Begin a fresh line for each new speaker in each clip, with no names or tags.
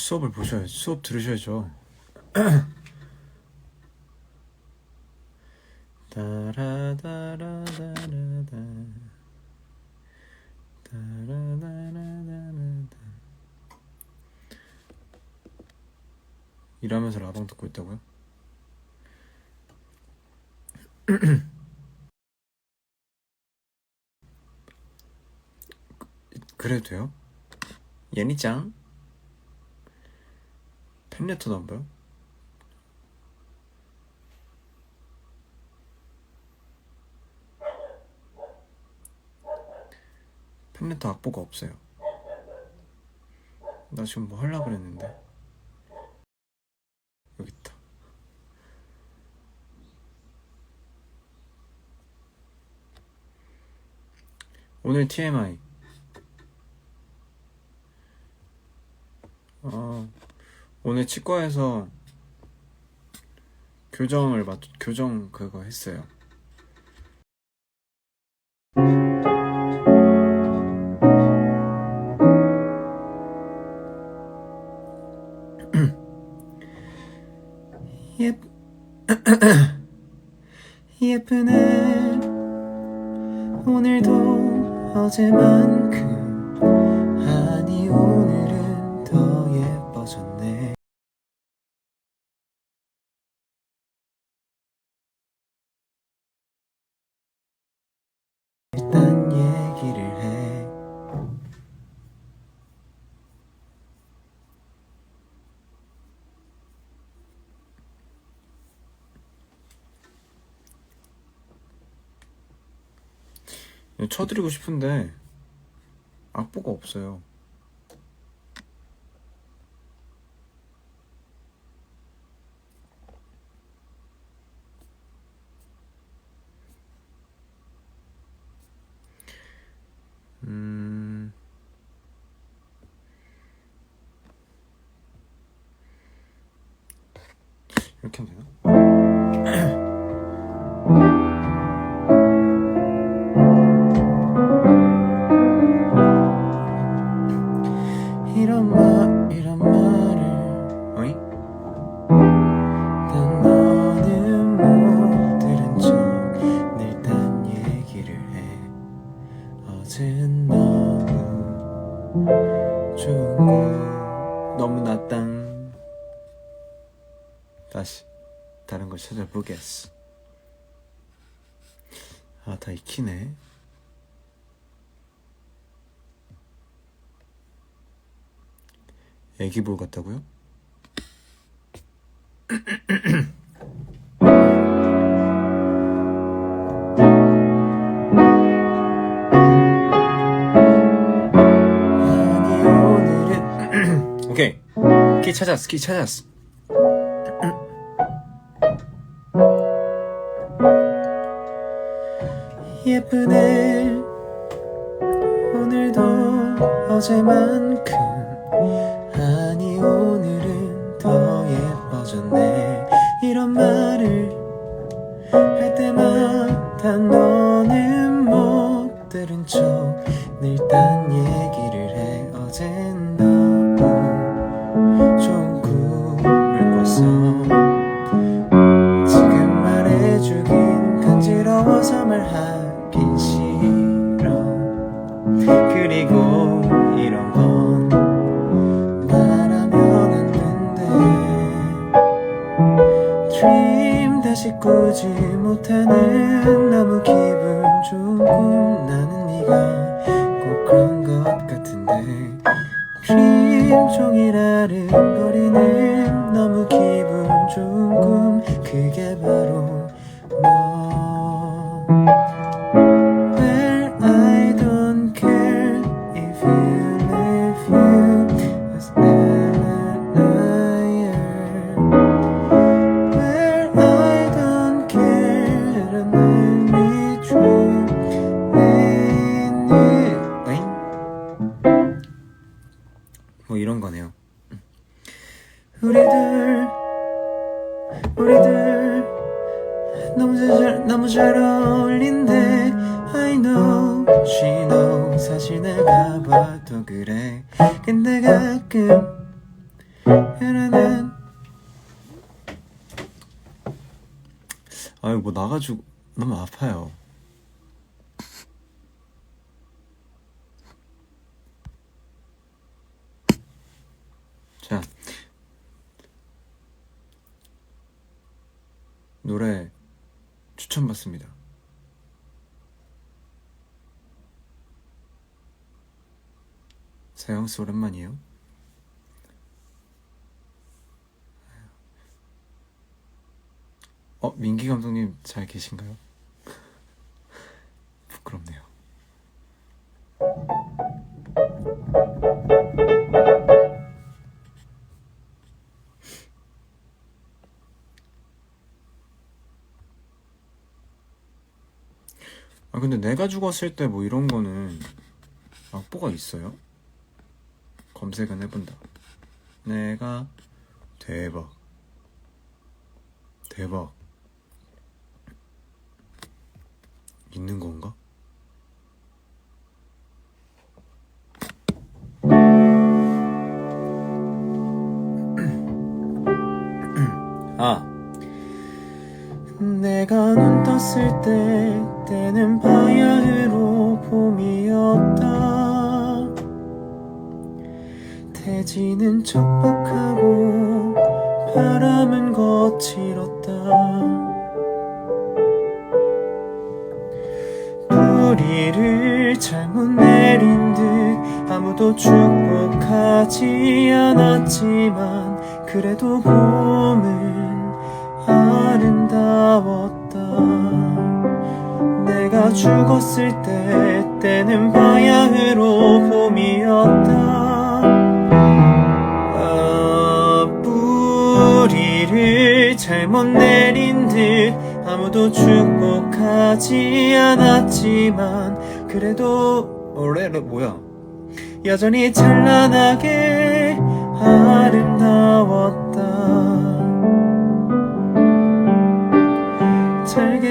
수업을 보셔야죠. 수업 들으셔야죠. 일하면서 라방 듣고 있다고요? 그래도 돼요? 예니짱? 팬레터도 안 봐요? 팬레터 악보가 없어요. 나 지금 뭐 하려고 그랬는데. 여기 있다. 오늘 TMI. 어, 오늘 치과에서 교정을 맞, 교정 그거 했어요. 예, 예쁜 애 오늘도 어제만큼 쳐드리고 싶은데 악보가 없어요. 다시 다른 걸 찾아보겠어. 아 다 익히네. 애기 볼 같다고요? 아니 오늘은 오케이. 키 찾았어 키 찾았어 예쁜 애 오늘도 어제만큼. 아니 오늘은 더 예뻐졌네. 이런 말을 할 때마다 너는 못 들은 척늘 딴 얘기를 해. 어젠 너무 좋은 꿈을 꿨어. 지금 말해주긴 간지러워서 말하 긴 싫어 그리고 이런 건 말하면 안 된대. dream 다시 꾸지 못하는 너무 기분 좋은 꿈 나는 네가 꼭 그런 것 같은데. dream 종일 아른거리는 너무 기분 좋은 꿈 그게 바로 노래 추천받습니다 서영씨 오랜만이에요 어 민기 감독님 잘 계신가요? 내가 죽었을 때 뭐 이런 거는 악보가 있어요? 검색은 해본다. 내가 대박 대박 있는 건가? 아 내가 눈 떴을 때 때는 바야흐로 봄이었다. 대지는 척박하고 바람은 거칠었다. 뿌리를 잘못 내린 듯 아무도 축복하지 않았지만 그래도 봄은 내가 죽었을 때 때는 바야흐로 봄이었다. 아, 뿌리를 잘못 내린 듯 아무도 축복하지 않았지만 그래도 올해는 뭐야? 여전히 찬란하게 아름다웠다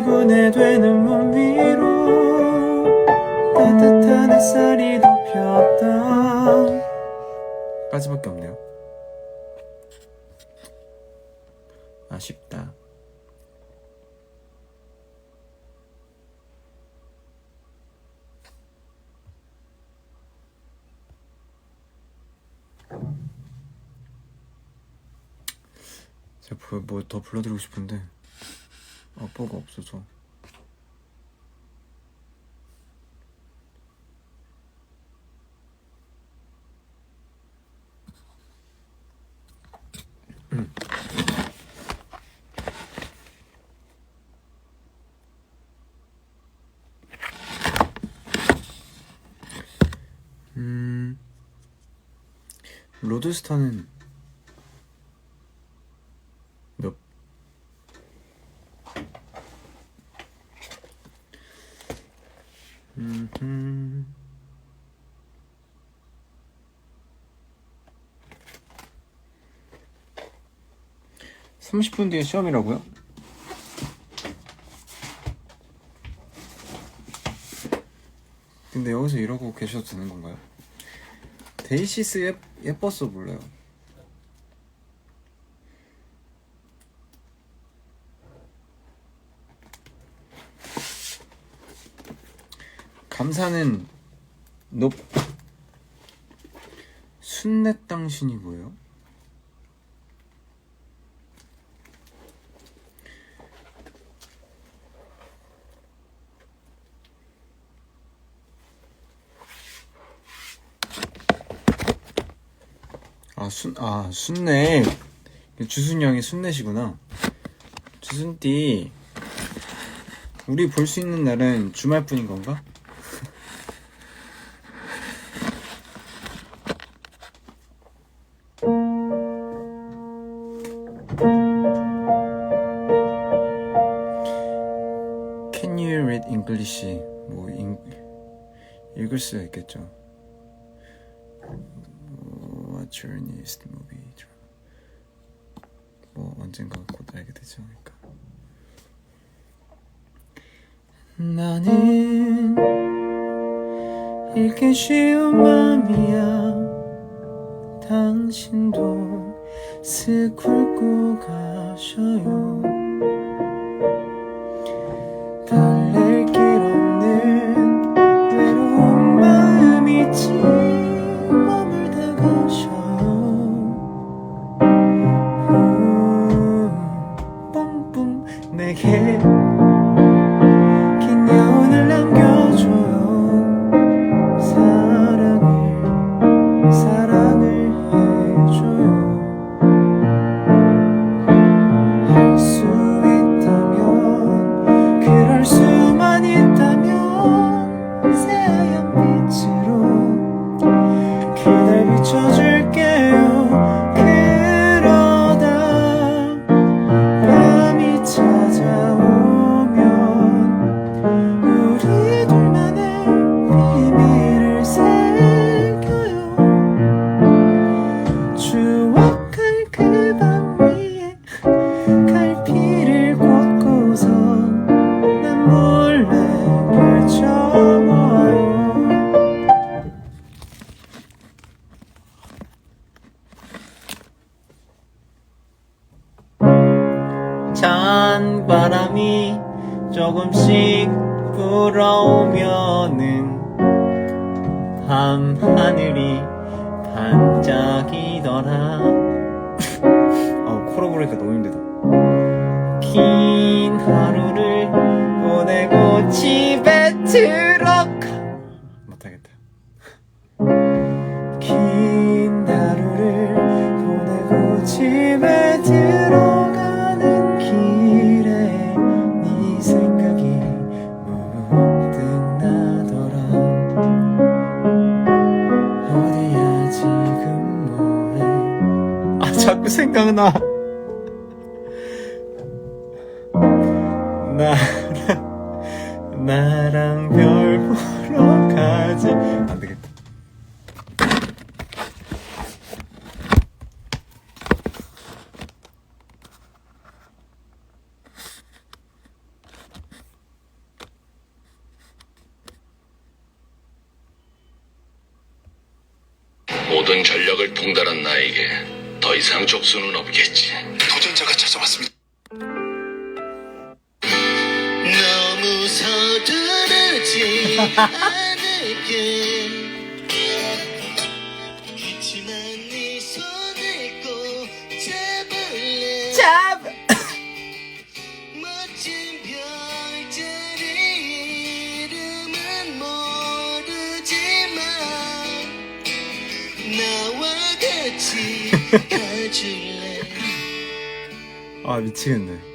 잘게 분해되는 몸 위로 따뜻한 햇살이 덮였다 까지밖에 없네요. 아쉽다. 제가 뭐더 불러드리고 싶은데 악보가 없어서. 음. 로드스타는 30분 뒤에 시험이라고요? 근데 여기서 이러고 계셔도 되는 건가요? 데이시스 예, 예뻤어 몰라요 감사는 높 순례 당신이 뭐예요? 아, 순, 아, 순례. 주순 형이 순례시구나. 주순띠. 우리 볼 수 있는 날은 주말뿐인 건가? Can you read? 뭐 잉, 읽을 수가 있겠죠. journeyist movie. 뭐 언젠가 곧 알게 되지 않을까. 나는 읽기 쉬운 마음이야. 당신도 스쿨고 가셔요. 못하겠다. 긴 하루를 보내고 집에 들어가는 길에 네 생각이 문득 나더라. 어디야 지금 뭐해? 아 자꾸 생각나. 나.
전력을 통달한 나에게 더 이상 족수는 없겠지.
도전자가 찾아왔습니다.
너무 서두르지 않을게.
아 미치겠네.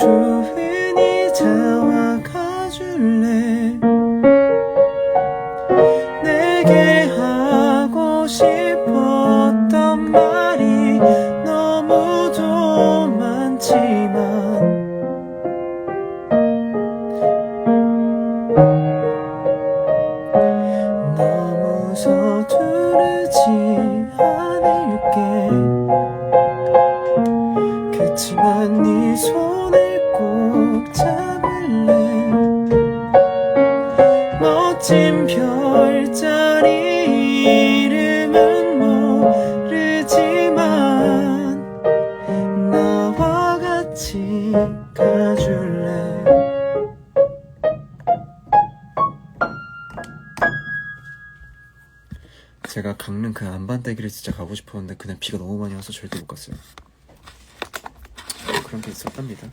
니 가줄래? 제가 강릉 그 안반대기를 진짜 가고 싶었는데 그날 비가 너무 많이 와서 절대 못 갔어요. 그런 게 있었답니다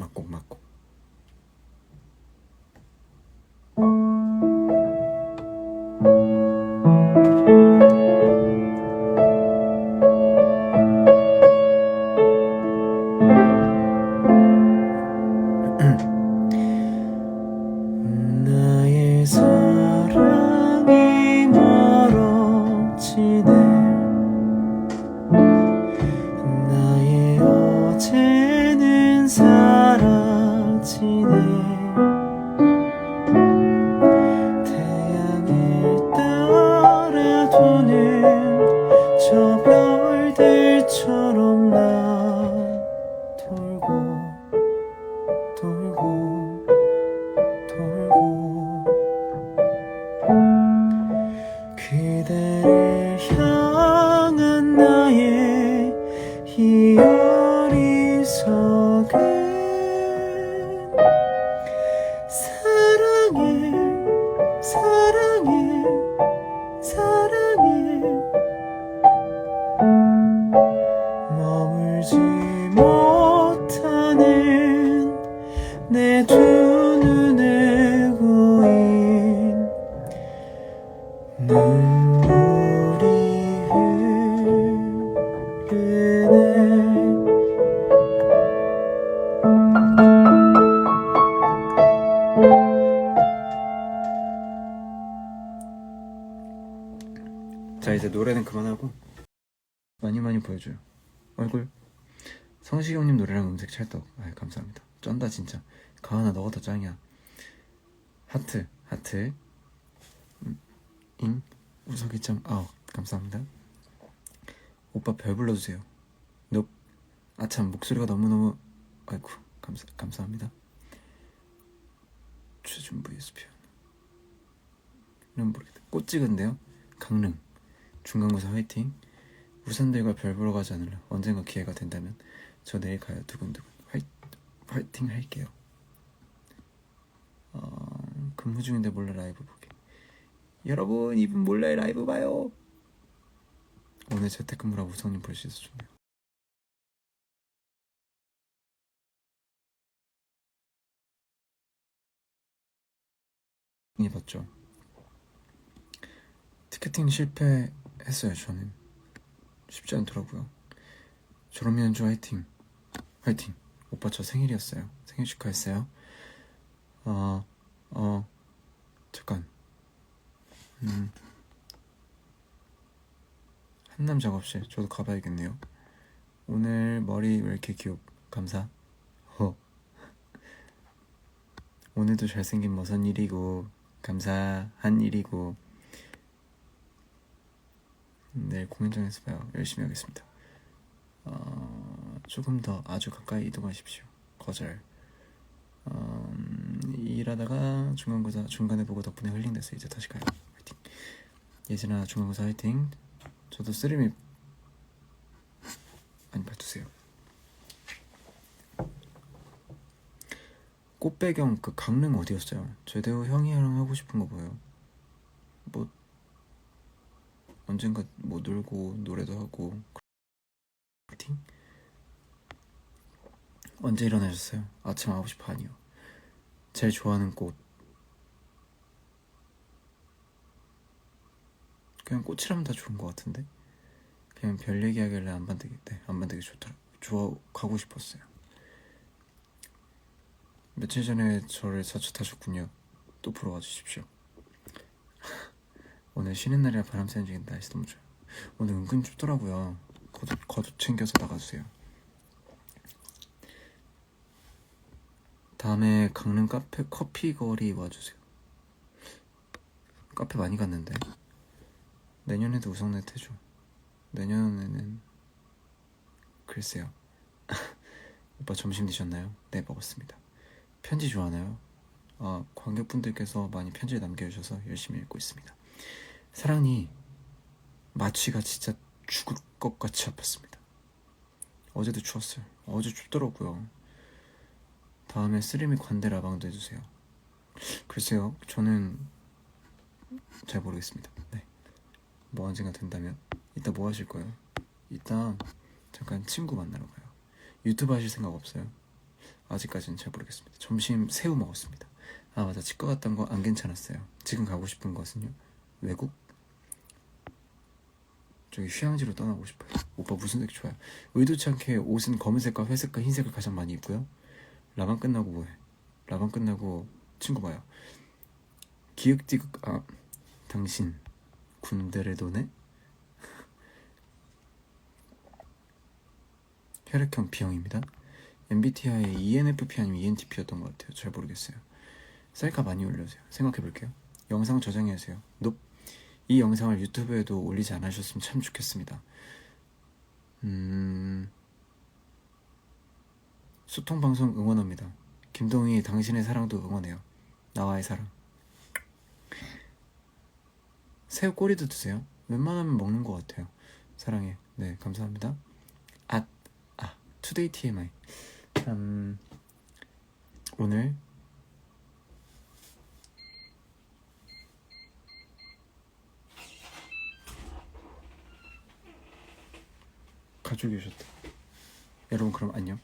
まこまこ cool. 자 이제 노래는 그만하고 많이 많이 보여줘요. 얼굴. 성시경님 노래랑 음색 찰떡. 아 감사합니다. 쩐다 진짜. 가은아 너가 더 짱이야. 하트 하트. 음, 잉? 우석이 짱. 아 감사합니다. 오빠 별 불러주세요. 넵 아참 목소리가 너무너무 아이쿠 감사, 감사합니다. 최준 vs 피아노 이런 모르겠다. 꽃 찍은데요? 강릉 중간고사 화이팅. 우산들과 별 보러 가지 않을래. 언젠가 기회가 된다면 저 내일 가요. 두근두근. 화이, 화이팅 할게요. 어, 근무 중인데 몰래 라이브 보게 여러분 이분 몰래 라이브 봐요. 오늘 재택근무라 우성님 볼 수 있어서 좋네요. 입었죠. 티켓팅 실패 했어요. 저는 쉽지 않더라고요. 졸업 연주 화이팅, 화이팅. 오빠 저 생일이었어요. 생일 축하했어요. 어, 어, 잠깐. 음, 한남 작업실 저도 가봐야겠네요. 오늘 머리 왜 이렇게 귀엽? 감사. 허. 오늘도 잘생긴 머선 일이고 감사한 일이고 내일 공연장에서 봐요. 열심히 하겠습니다. 어, 조금 더 아주 가까이 이동하십시오. 거절. 어, 음, 일하다가 중간고사 중간에 보고 덕분에 힐링돼서 이제 다시 가요. 화이팅. 예진아 중간고사 화이팅. 저도 쓰리미 많이 봐주세요. 꽃배경 그 강릉 어디였어요? 제대호 형이랑 하고 싶은 거 뭐예요? 뭐 언젠가 뭐 놀고 노래도 하고 파이팅? 언제 일어나셨어요? 아침 9시 반이요. 제일 좋아하는 꽃 그냥 꽃이라면 다 좋은 것 같은데 그냥 별 얘기하길래 안 만들기 때안 만들기 좋더라 좋아 가고 싶었어요. 며칠 전에 저를 자축하셨군요. 또 보러 와주십시오. 오늘 쉬는 날이라 바람 쐬는 중인데 날씨 너무 좋아요. 오늘 은근 춥더라고요. 겉옷, 겉옷 챙겨서 나가주세요. 다음에 강릉 카페 커피 거리 와주세요. 카페 많이 갔는데 내년에도 우성넷 해줘. 내년에는 글쎄요. 오빠 점심 드셨나요? 네 먹었습니다. 편지 좋아하나요? 아, 관객분들께서 많이 편지를 남겨주셔서 열심히 읽고 있습니다. 사랑이 마취가 진짜 죽을 것 같이 아팠습니다. 어제도 추웠어요. 어제 춥더라고요. 다음에 쓰리미 관대 라방도 해주세요. 글쎄요, 저는 잘 모르겠습니다. 네. 뭐 언젠가 된다면 이따 뭐 하실 거예요? 이따 잠깐 친구 만나러 가요. 유튜브 하실 생각 없어요? 아직까지는 잘 모르겠습니다. 점심 새우 먹었습니다. 아 맞아 치과 갔던 거 안 괜찮았어요. 지금 가고 싶은 것은요? 외국? 저기 휴양지로 떠나고 싶어요. 오빠 무슨 색 좋아요? 의도치 않게 옷은 검은색과 회색과 흰색을 가장 많이 입고요. 라방 끝나고 뭐해? 라방 끝나고 친구 봐요. 기획디귿 아 당신 군대를 도네? 혈액형 B형입니다. MBTI ENFP 아니면 ENTP였던 것 같아요. 잘 모르겠어요. 셀카 많이 올려주세요. 생각해볼게요. 영상 저장해주세요. 높. 이 영상을 유튜브에도 올리지 않으셨으면 참 좋겠습니다. 음... 소통 방송 응원합니다. 김동희 당신의 사랑도 응원해요. 나와의 사랑. 새우 꼬리도 드세요. 웬만하면 먹는 것 같아요. 사랑해. 네, 감사합니다. 아, 아, 투데이 TMI. 음, 오늘 가족이 오셨다. 여러분 그럼 안녕.